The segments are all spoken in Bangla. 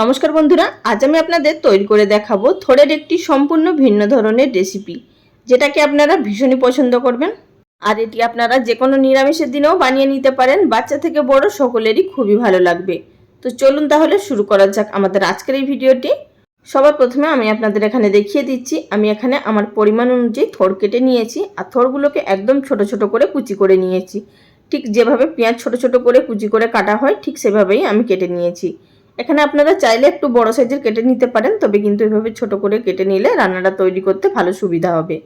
নমস্কার বন্ধুরা, আজ আমি আপনাদের তৈরি করে দেখাবো থোড়ের একটি সম্পূর্ণ ভিন্ন ধরনের রেসিপি যেটাকে আপনারা ভীষণই পছন্দ করবেন। আর এটি আপনারা যে কোনো নিরামিষের দিনেও বানিয়ে নিতে পারেন, বাচ্চা থেকে বড় সকলেরই খুবই ভালো লাগবে। তো চলুন তাহলে শুরু করা যাক আমাদের আজকের এই ভিডিওটি। সবার প্রথমে আমি আপনাদের এখানে দেখিয়ে দিচ্ছি, আমি এখানে আমার পরিমাণ অনুযায়ী থোড় কেটে নিয়েছি, আর থোড়গুলোকে একদম ছোট ছোট করে কুচি করে নিয়েছি। ঠিক যেভাবে পেঁয়াজ ছোট ছোট করে কুচি করে কাটা হয়, ঠিক সেভাবেই আমি কেটে নিয়েছি। এখানে আপনারা চাইলে একটু বড় সাইজের কেটে নিতে পারেন, তবে কিন্তু এভাবে ছোট করে কেটে নিলে রান্নাটা তৈরি করতে ভালো সুবিধা হবে।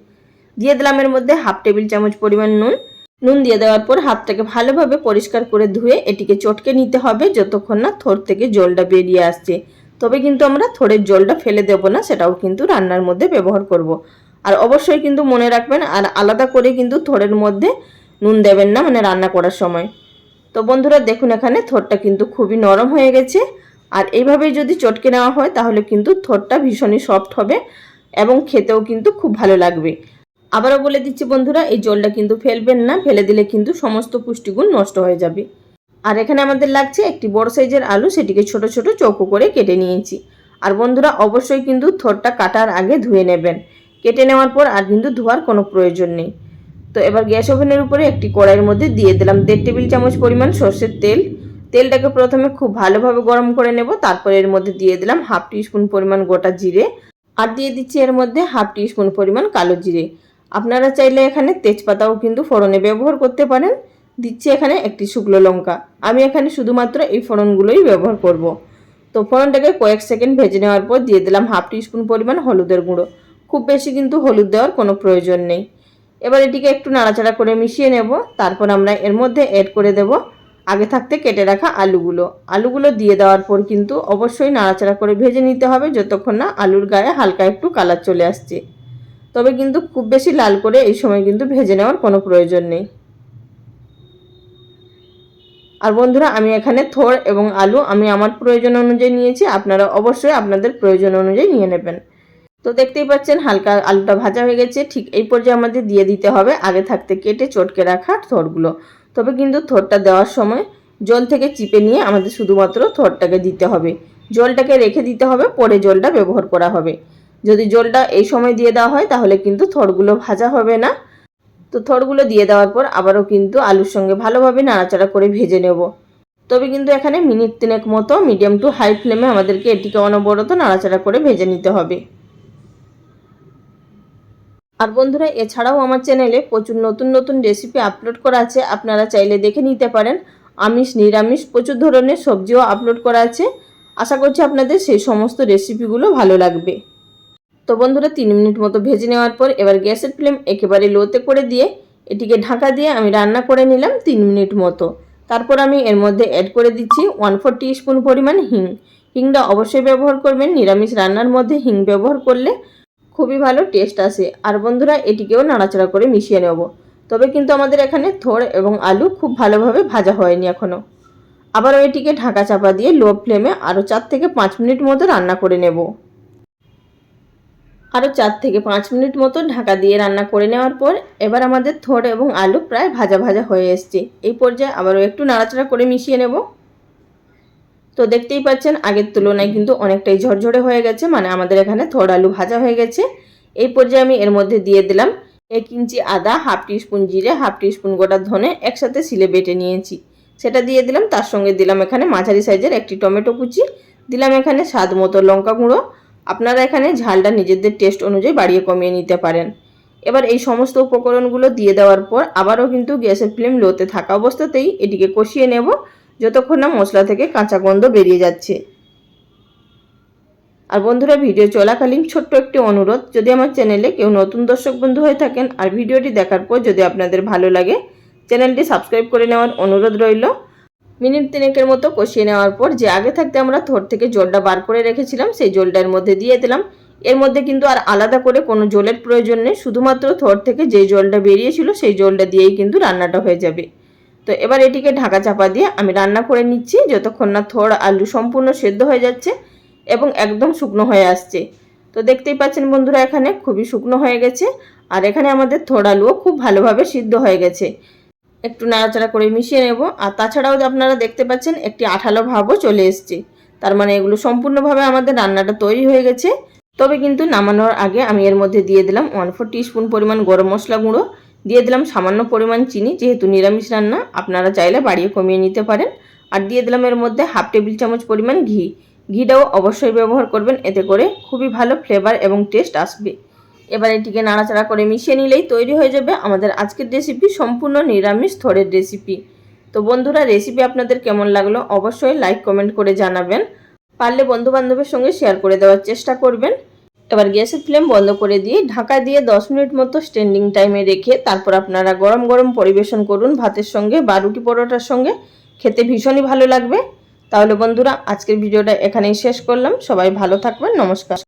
দিয়ে দিলাম এর মধ্যে হাফ টেবিল চামচ পরিমাণ নুন। নুন দিয়ে দেওয়ার পর হাতটাকে ভালোভাবে পরিষ্কার করে ধুয়ে এটিকে চটকে নিতে হবে যতক্ষণ না থোর থেকে জলটা বেরিয়ে আসছে। তবে কিন্তু আমরা থোড়ের জলটা ফেলে দেব না, সেটাও কিন্তু রান্নার মধ্যে ব্যবহার করব। আর অবশ্যই কিন্তু মনে রাখবেন, আর আলাদা করে কিন্তু থোড়ের মধ্যে নুন দেবেন না মানে রান্না করার সময়। তো বন্ধুরা দেখুন এখানে থোরটা কিন্তু খুবই নরম হয়ে গেছে। আর এইভাবে যদি চটকে নেওয়া হয়, তাহলে কিন্তু থরটা ভীষণই সফট হবে এবং খেতেও কিন্তু খুব ভালো লাগবে। আবারও বলে দিচ্ছি বন্ধুরা, এই জলটা কিন্তু ফেলবেন না, ফেলে দিলে কিন্তু সমস্ত পুষ্টিগুণ নষ্ট হয়ে যাবে। আর এখানে আমাদের লাগছে একটি বড় সাইজের আলু, সেটিকে ছোট ছোট চৌকো করে কেটে নিয়েছি। আর বন্ধুরা, অবশ্যই কিন্তু থরটা কাটার আগে ধুয়ে নেবেন। কেটে নেওয়ার পর আর কিন্তু ধোয়ার কোনো প্রয়োজন নেই। তো এবার গ্যাস ওভেনের উপরে একটি কড়াইয়ের মধ্যে দিয়ে দিলাম দেড় টেবিল চামচ পরিমাণ সর্ষের তেল তেলটাকে প্রথমে খুব ভালোভাবে গরম করে নেব, তারপরে এর মধ্যে দিয়ে দিলাম হাফ টিস্পুন পরিমাণ গোটা জিরে, আর দিয়ে দিচ্ছি এর মধ্যে হাফ টিস্পুন পরিমাণ কালো জিরে। আপনারা চাইলে এখানে তেজপাতাও কিন্তু ফোড়নে ব্যবহার করতে পারেন। দিচ্ছি এখানে একটি শুকনো লঙ্কা। আমি এখানে শুধুমাত্র এই ফোড়নগুলোই ব্যবহার করব। তো ফোড়নটাকে কয়েক সেকেন্ড ভেজে নেওয়ার পর দিয়ে দিলাম হাফ টিস্পুন পরিমাণ হলুদের গুঁড়ো। খুব বেশি কিন্তু হলুদ দেওয়ার কোনো প্রয়োজন নেই। এবার এটিকে একটু নাড়াচাড়া করে মিশিয়ে নেব, তারপর আমরা এর মধ্যে অ্যাড করে দেব আগে থাকতে কেটে রাখা আলুগুলো। আলুগুলো দিয়ে দেওয়ার পর কিন্তু অবশ্যই নাড়াচাড়া করে ভেজে নিতে হবে যতক্ষণ না আলুর গায়ে হালকা একটু কালার চলে আসছে। তবে কিন্তু খুব বেশি লাল করে এই সময় কিন্তু ভেজে নেওয়ার কোনো প্রয়োজন নেই। আর বন্ধুরা, আমি এখানে থোড় এবং আলু আমি আমার প্রয়োজন অনুযায়ী নিয়েছি। আপনারা অবশ্যই আপনাদের প্রয়োজন অনুযায়ী নিয়ে নেবেন। তো দেখতেই পাচ্ছেন, হালকা আলুটা ভাজা হয়ে গেছে। ঠিক এই পর্যায়ে আমাদের দিয়ে দিতে হবে আগে থাকতে কেটে চটকে রাখা থোড়গুলো। তবে কিন্তু থোড়টা দেওয়ার সময় জল থেকে চিপে নিয়ে আমাদের শুধুমাত্র থোড়টাকে দিতে হবে। জলটাকে রেখে দিতে হবে, পরে জলটা ব্যবহার করা হবে। যদি জলটা এই সময় দিয়ে দেওয়া হয়, তাহলে কিন্তু থোড়গুলো ভাজা হবে না। তো থোড়গুলো দিয়ে দেওয়ার পর আবারও কিন্তু আলুর সঙ্গে ভালোভাবে নাড়াচাড়া করে ভেজে নেব। তবে কিন্তু এখানে মিনিট তিনেক মতো মিডিয়াম টু হাই ফ্লেমে আমাদেরকে এটিকে অনবরত নাড়াচাড়া করে ভেজে নিতে হবে। আর বন্ধুরা, এছাড়াও আমার চ্যানেলে প্রচুর নতুন নতুন রেসিপি আপলোড করা আছে। আপনারা চাইলে দেখে নিতে পারেন। আমিষ, নিরামিষ, প্রচুর ধরনের সবজিও আপলোড করা আছে। আশা করছি আপনাদের সেই সমস্ত রেসিপিগুলো ভালো লাগবে। তো বন্ধুরা, তিন মিনিট মতো ভেজে নেওয়ার পর এবার গ্যাসের ফ্লেম একেবারে লোতে করে দিয়ে এটিকে ঢাকা দিয়ে আমি রান্না করে নিলাম তিন মিনিট মতো। তারপর আমি এর মধ্যে অ্যাড করে দিচ্ছি ওয়ান ফোর স্পুন পরিমাণ হিং। হিংটা অবশ্যই ব্যবহার করবেন। নিরামিষ রান্নার মধ্যে হিং ব্যবহার করলে খুবই ভালো টেস্ট আসে আর বন্ধুরা, এটিকেও নাড়াচাড়া করে মিশিয়ে নেব। তবে কিন্তু আমাদের এখানে থোড় এবং আলু খুব ভালোভাবে ভাজা হয়নি এখনও আবারও এটিকে ঢাকা চাপা দিয়ে লো ফ্লেমে আরও চার থেকে পাঁচ মিনিট মতো রান্না করে নেব। আরও চার থেকে পাঁচ মিনিট মতো ঢাকা দিয়ে রান্না করে নেওয়ার পর এবার আমাদের থোড় এবং আলু প্রায় ভাজা ভাজা হয়ে এসছে। এই পর্যায়ে আবারও একটু নাড়াচাড়া করে মিশিয়ে নেব। তো দেখতেই পাচ্ছেন, আগের তুলনায় কিন্তু অনেকটাই ঝরঝরে হয়ে গেছে মানে আমাদের এখানে থোড় আলু ভাজা হয়ে গেছে। এই পর্যায়ে আমি এর মধ্যে দিয়ে দিলাম এক ইঞ্চি আদা, হাফ স্পুন জিরে, হাফ স্পুন গোটা ধনে একসাথে সিলে বেটে নিয়েছি। সেটা দিয়ে দিলাম, তার সঙ্গে দিলাম এখানে মাঝারি সাইজের একটি টমেটো কুচি, দিলাম এখানে স্বাদ মতো লঙ্কা গুঁড়ো। আপনারা এখানে ঝালটা নিজেদের টেস্ট অনুযায়ী বাড়িয়ে কমিয়ে নিতে পারেন। এবার এই সমস্ত উপকরণগুলো দিয়ে দেওয়ার পর আবারও কিন্তু গ্যাসের ফ্লেম লোতে থাকা অবস্থাতেই এটিকে কষিয়ে নেব। যতক্ষণ না মশলা থেকে কাঁচা গন্ধ বেরিয়ে যাচ্ছে। আর বন্ধুরা, ভিডিও চলাকালীন ছোট্ট একটি অনুরোধ, যদি আমার চ্যানেলে কেউ নতুন দর্শক বন্ধু হয়ে থাকেন আর ভিডিওটি দেখার পর যদি আপনাদের ভালো লাগে, চ্যানেলটি সাবস্ক্রাইব করে নেওয়ার অনুরোধ রইল। মিনিট তিনেকের মতো কষিয়ে নেওয়ার পর যে আগে থাকতে আমরা থোর থেকে জলটা বার করে রেখেছিলাম, সেই জলটার মধ্যে দিয়ে দিলাম। এর মধ্যে কিন্তু আর আলাদা করে কোনো জলের প্রয়োজন নেই, শুধুমাত্র থোর থেকে যে জলটা বেরিয়েছিল, সেই জলটা দিয়েই কিন্তু রান্নাটা হয়ে যাবে। তো এবার এটিকে ঢাকা চাপা দিয়ে আমি রান্না করে নিচ্ছি যতক্ষণ না থোড় আলু সম্পূর্ণ সেদ্ধ হয়ে যাচ্ছে এবং একদম শুকনো হয়ে আসছে। তো দেখতেই পাচ্ছেন বন্ধুরা, এখানে খুবই শুকনো হয়ে গেছে আর এখানে আমাদের থোড় আলুও খুব ভালোভাবে সিদ্ধ হয়ে গেছে। একটু নাড়াচাড়া করে মিশিয়ে নেব আর তাছাড়াও আপনারা দেখতে পাচ্ছেন একটি আঠালো ভাবও চলে এসছে। তার মানে এগুলো সম্পূর্ণভাবে আমাদের রান্নাটা তৈরি হয়ে গেছে। তবে কিন্তু নামানোর আগে আমি এর মধ্যে দিয়ে দিলাম ওয়ান ফোর স্পুন পরিমাণ গরম মশলা গুঁড়ো। দিয়ে দিলাম সামান্য পরিমাণ চিনি, যেহেতু নিরামিষ রান্না, আপনারা চাইলে বাড়িয়ে কমিয়ে নিতে পারেন। আর দিয়ে দিলাম এর মধ্যে হাফ টেবিল চামচ পরিমাণ ঘি। ঘিটাও অবশ্যই ব্যবহার করবেন, এতে করে খুবই ভালো ফ্লেভার এবং টেস্ট আসবে। এবার এটিকে নাড়াচাড়া করে মিশিয়ে নিলেই তৈরি হয়ে যাবে আমাদের আজকের রেসিপি সম্পূর্ণ নিরামিষ থরের রেসিপি তো বন্ধুরা রেসিপি আপনাদের কেমন লাগল অবশ্যই লাইক কমেন্ট করে জানাবেন। পারলে বন্ধু বান্ধবের সঙ্গে শেয়ার করে দেওয়ার চেষ্টা করবেন। এবার গ্যাসের ফ্লেম বন্ধ করে দিয়ে ঢাকা দিয়ে দশ মিনিট মতো স্ট্যান্ডিং টাইমে রেখে তারপর আপনারা গরম গরম পরিবেশন করুন ভাতের সঙ্গে বা রুটি পরোটার সঙ্গে। খেতে ভীষণই ভালো লাগবে। তাহলে বন্ধুরা, আজকের ভিডিওটা এখানেই শেষ করলাম। সবাই ভালো থাকবেন। নমস্কার।